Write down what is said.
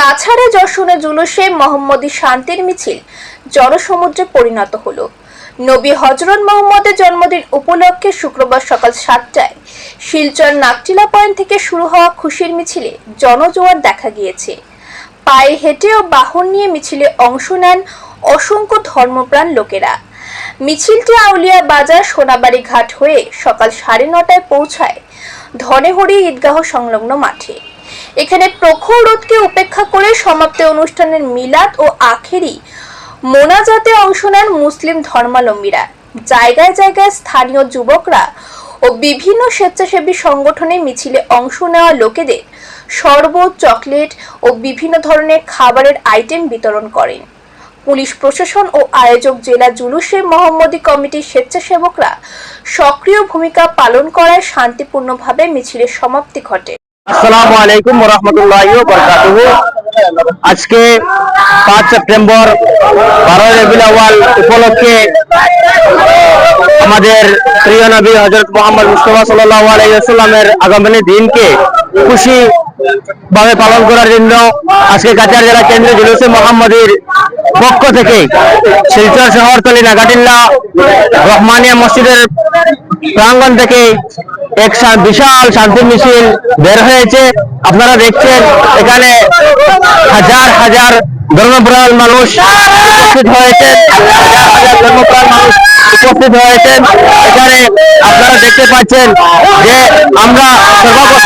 কাছাড়ে যশোরে জুলুসে মোহাম্মদী শান্তির মিছিল জনসমুদ্রে পরিণত হলো। নবী হজরত মোহাম্মদের জন্মদিন উপলক্ষে শুক্রবার সকাল সাতটায় শিলচর নাকটিলা পয়েন্ট থেকে শুরু হওয়া খুশির মিছিলে জনজোয়ার দেখা গিয়েছে। পায়ে হেঁটে ও বাহন নিয়ে মিছিলে অংশ নেন অসংখ্য ধর্মপ্রাণ লোকেরা। মিছিলটি আউলিয়া বাজার সোনাবাড়ি ঘাট হয়ে সকাল সাড়ে নটায় পৌঁছায় ধনেহরি ঈদগাহ সংলগ্ন মাঠে। এখানে প্রখর রোদকে উপেক্ষা করে সমাপ্তি অনুষ্ঠানের মিলাদ ও আখেরি মোনাজাতে অংশ নেন মুসলিম ধর্মালম্বীরা। জায়গায় জায়গায় স্থানীয় যুবকরা ও বিভিন্ন স্বেচ্ছাসেবী সংগঠনে মিছিলে অংশ নেওয়া লোকেদের শরবত, চকলেট ও বিভিন্ন ধরনের খাবারের আইটেম বিতরণ করেন। পুলিশ প্রশাসন ও আয়োজক জেলা জুলুসের মোহাম্মদী কমিটির স্বেচ্ছাসেবকরা সক্রিয় ভূমিকা পালন করায় শান্তিপূর্ণভাবে মিছিলের সমাপ্তি ঘটে। আসসালামু আলাইকুম রহমতুল্লাহ বরকাতুহু আজকে পাঁচ সেপ্টেম্বর বারোই রবিউল আউয়াল উপলক্ষে আমাদের প্রিয় নবী হজরত মোহাম্মদ মুস্তফা সাল্লাল্লাহু আলাইহি ওয়াসাল্লামের আগমনের দিনকে খুশি ভাবে পালন করার জন্য আজকে কাছাড় জেলা কেন্দ্রীয় জুলুসে মোহাম্মদীর পক্ষ থেকে শিলচর শহরতলি নাগাটিল্লা রহমানিয়া মসজিদের প্রাঙ্গণ থেকে এক বিশাল শান্তি মিছিল বের হয়েছে। আপনারা দেখছেন, এখানে হাজার হাজার ধর্মপ্রাণ মানুষ উপস্থিত হয়েছেন। ধর্মপ্রাণ মানুষ উপস্থিত হয়েছেন। এখানে আপনারা দেখতে পাচ্ছেন যে আমরা সর্বাবস্থা